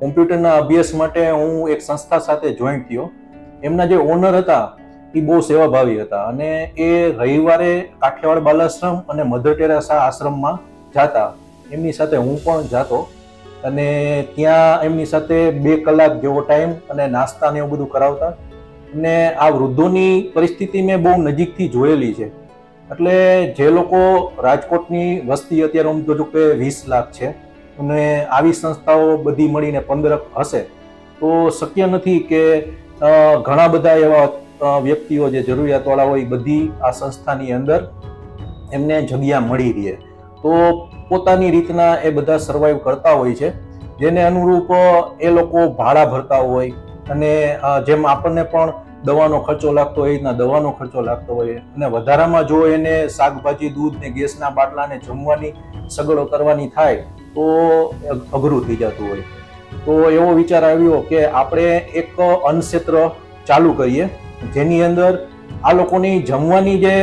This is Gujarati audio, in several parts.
કોમ્પ્યુટરના અભ્યાસ માટે હું એક સંસ્થા સાથે જોઈન્ટ થયો. એમના જે ઓનર હતા, એ બહુ સેવાભાવી હતા અને એ રવિવારે કાઠિયાવાડ બાલાશ્રમ અને મધર ટેરેસા આશ્રમમાં જાતા. એમની સાથે હું પણ જાતો અને ત્યાં એમની સાથે બે કલાક જેવો ટાઈમ અને નાસ્તા ને એવું બધું કરાવતા. અને આ વૃદ્ધોની પરિસ્થિતિ મેં બહુ નજીકથી જોયેલી છે. એટલે જે લોકો રાજકોટની વસ્તી અત્યારે આમ તો કે વીસ લાખ છે. અને આવી સંસ્થાઓ બધી મળીને પંદર હશે, તો શક્ય નથી કે ઘણા બધા એવા વ્યક્તિઓ જે જરૂરિયાતવાળા હોય, બધી આ સંસ્થાની અંદર એમને જગ્યા મળી રહે. તો પોતાની રીતના એ બધા સર્વાઈવ કરતા હોય છે, જેને અનુરૂપ એ લોકો ભાડા ભરતા હોય અને જેમ આપણને પણ દવાનો ખર્ચો લાગતો હોય રીતના દવાનો ખર્ચો લાગતો હોય અને વધારામાં જો એને શાકભાજી દૂધ ને ગેસના બાટલાને જમવાની સગવડો કરવાની થાય તો અઘરું થઈ જતું હોય. તો એવો વિચાર આવ્યો કે આપણે એક અન્નક્ષેત્ર ચાલુ કરીએ, જેની અંદર આ લોકોની જમવાની જે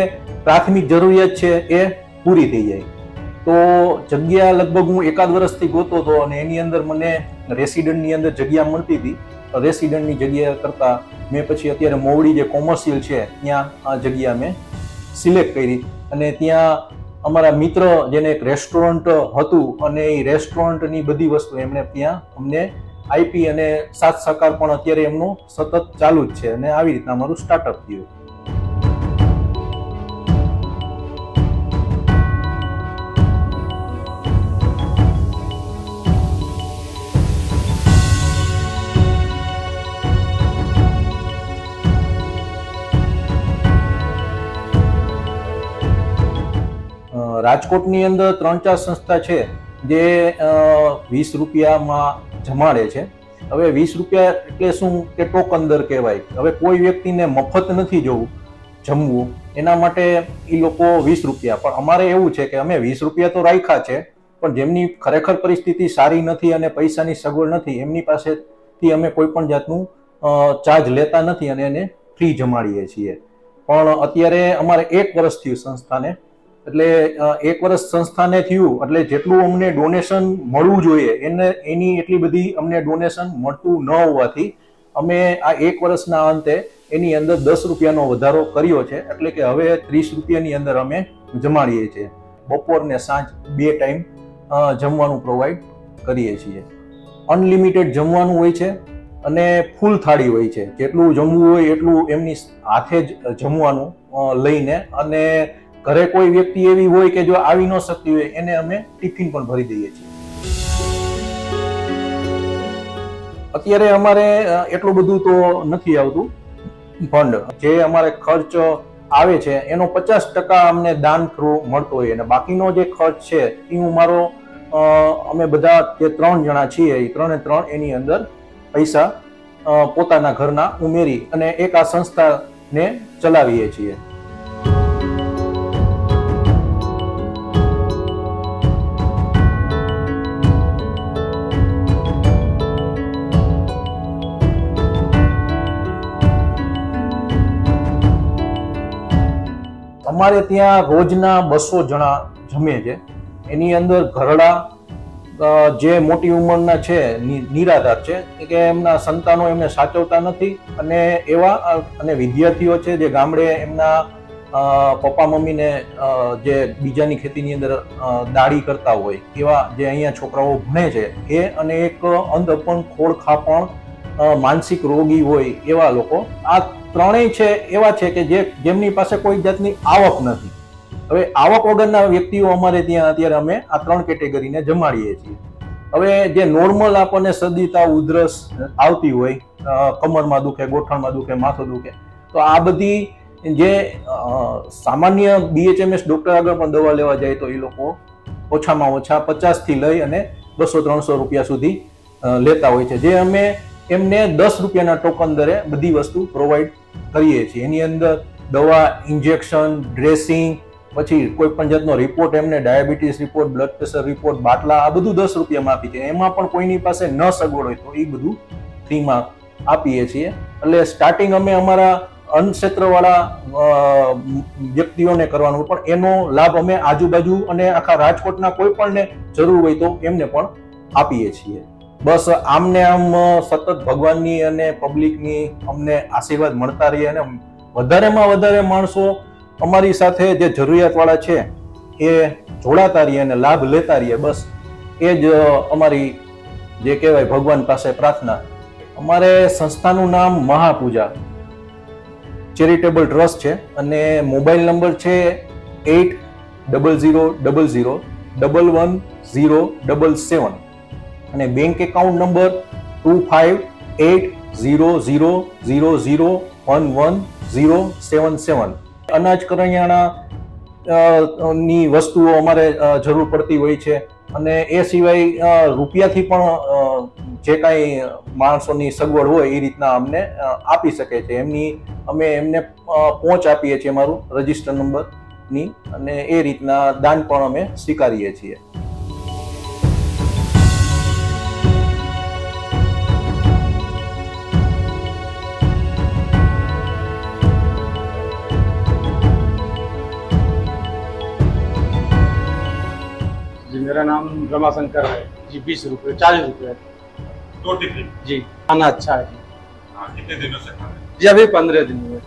પ્રાથમિક જરૂરિયાત છે એ પૂરી થઈ જાય. તો જગ્યા લગભગ હું એકાદ વર્ષથી ગોતો હતો અને એની અંદર મને રેસિડન્ટની અંદર જગ્યા મળતી હતી. રેસિડન્ટની જગ્યા કરતાં મેં પછી અત્યારે મોવડી જે કોમર્શિયલ છે, ત્યાં આ જગ્યા મેં સિલેક્ટ કરી અને ત્યાં અમારા મિત્ર જેને એક રેસ્ટોરન્ટ હતું અને એ રેસ્ટોરન્ટની બધી વસ્તુ એમણે ત્યાં અમને આપી અને સાથ સહકાર પણ અત્યારે એમનું સતત ચાલુ જ છે અને આવી રીતના અમારું સ્ટાર્ટઅપ થયું. રાજકોટની અંદર ત્રણ ચાર સંસ્થા છે જે વીસ રૂપિયામાં જમાડે છે. હવે વીસ રૂપિયા એટલે શું કે ટોકન દર કહેવાય. હવે કોઈ વ્યક્તિને મફત નથી જવું, જમવું, એના માટે એ લોકો વીસ રૂપિયા. પણ અમારે એવું છે કે અમે વીસ રૂપિયા તો રાખ્યા છે, પણ જેમની ખરેખર પરિસ્થિતિ સારી નથી અને પૈસાની સગવડ નથી, એમની પાસેથી અમે કોઈ પણ જાતનું ચાર્જ લેતા નથી અને એને ફ્રી જમાડીએ છીએ. પણ અત્યારે અમારે એક વર્ષથી સંસ્થાને એટલે એક વર્ષ સંસ્થાને થયું, એટલે જેટલું અમને ડોનેશન મળવું જોઈએ, એને, એની એટલી બધી અમને ડોનેશન મળતું ન હોવાથી, અમે આ એક વર્ષના અંતે એની અંદર દસ રૂપિયાનો વધારો કર્યો છે, એટલે કે હવે ત્રીસ રૂપિયાની અંદર અમે જમાડીએ છીએ. બપોર ને સાંજ બે ટાઈમ જમવાનું પ્રોવાઈડ કરીએ છીએ. અનલિમિટેડ જમવાનું હોય છે અને ફૂલ થાળી હોય છે. જેટલું જમવું હોય એટલું એમની હાથે જ જમવાનું લઈને અને ઘરે કોઈ વ્યક્તિ એવી હોય કે જો આવી ન શકતી હોય, એને અમે ટિફિન પણ ભરી દઈએ છીએ. અત્યારે અમારે એટલું બધું તો નથી આવતું. ફંડ, જે અમારે ખર્ચ આવે છે, એનો પચાસ ટકા અમને દાન થ્રુ મળતો હોય અને બાકીનો જે ખર્ચ છે, એ હું મારો અમે બધા જે ત્રણ જણા છીએ, એ ત્રણે ત્રણ એની અંદર પૈસા પોતાના ઘરના ઉમેરી અને એક આ સંસ્થાને ચલાવીએ છીએ. અમારે ત્યાં રોજના બસો જણા જમે છે. એની અંદર ઘરડા જે મોટી ઉંમરના છે નિરાધાર છે કે એમના સંતાનો એમને સાચવતા નથી અને એવા અને વિદ્યાર્થીઓ છે જે ગામડે એમના પપ્પા મમ્મીને જે બીજાની ખેતીની અંદર દાડી કરતા હોય, એવા જે અહીંયા છોકરાઓ ભણે છે, એ અને એક અંધપણ અપંગ ખોળખા પણ માનસિક રોગી હોય એવા લોકો આ ત્રણેય છે, એવા છે કે જે જેમની પાસે કોઈ જાતની આવક નથી. હવે આવક વગરના વ્યક્તિઓ અમારે ત્યાં અત્યારે અમે આ ત્રણ કેટેગરીને જમાડીએ છીએ. હવે જે નોર્મલ આપણને સદીતા, ઉધરસ આવતી હોય કમરમાં દુખે, ગોઠણમાં દુખે, માથું દુખે, તો આ બધી જે સામાન્ય બીએચએમએસ ડૉક્ટર આગળ પણ દવા લેવા જાય તો એ લોકો ઓછામાં ઓછા પચાસથી લઈ અને બસો, ત્રણસો રૂપિયા સુધી લેતા હોય છે. જે અમે એમને દસ રૂપિયાના ટોકન દરે બધી વસ્તુ પ્રોવાઈડ કરીએ છીએ. એની અંદર દવા ઇન્જેક્શન ડ્રેસિંગ પછી કોઈ પણ જાતનો રિપોર્ટ એમને diabetes report blood pressure report બાટલા આ બધું દસ રૂપિયામાં આપી છે. એમાં પણ કોઈની પાસે ન સગવડ હોય તો એ બધું ફ્રીમાં આપીએ છીએ. એટલે સ્ટાર્ટિંગ અમે અમારા અન્નક્ષેત્રવાળા અ, વ્યક્તિઓને કરવાનું. પણ એનો લાભ અમે આજુબાજુ અને આખા રાજકોટના કોઈ પણને જરૂર હોય તો એમને પણ આપીએ છીએ. બસ આમને આમ સતત ભગવાનની અને પબ્લિકની અમને આશીર્વાદ મળતા રહીએ અને વધારેમાં વધારે માણસો અમારી સાથે જે જરૂરિયાતવાળા છે, એ જોડાતા રહીએ અને લાભ લેતા રહીએ. બસ એ જ અમારી જે કહેવાય ભગવાન પાસે પ્રાર્થના. અમારે સંસ્થાનું નામ મહાપૂજા ચેરિટેબલ ટ્રસ્ટ છે અને મોબાઈલ નંબર છે eight double zero double zero double one zero double seven. અને bank account number two five eight zero zero zero zero one one zero seven seven અનાજ કરિયાણા ની વસ્તુઓ અમારે જરૂર પડતી હોય છે. અને એ સિવાય રૂપિયાથી પણ જે કાંઈ માણસોની સગવડ હોય એ રીતના અમને આપી શકે છે. એમની, અમે એમને પહોંચ આપીએ છીએ અમારું રજિસ્ટર નંબરની અને એ રીતના દાન પણ અમે સ્વીકારીએ છીએ. मेरा नाम रमाशंकर है जी बीस रुपये चालीस रुपये दो टिफिन जी खाना अच्छा है जी हाँ कितने दिनों से खा रहे हैं जी अभी पंद्रह दिन हुए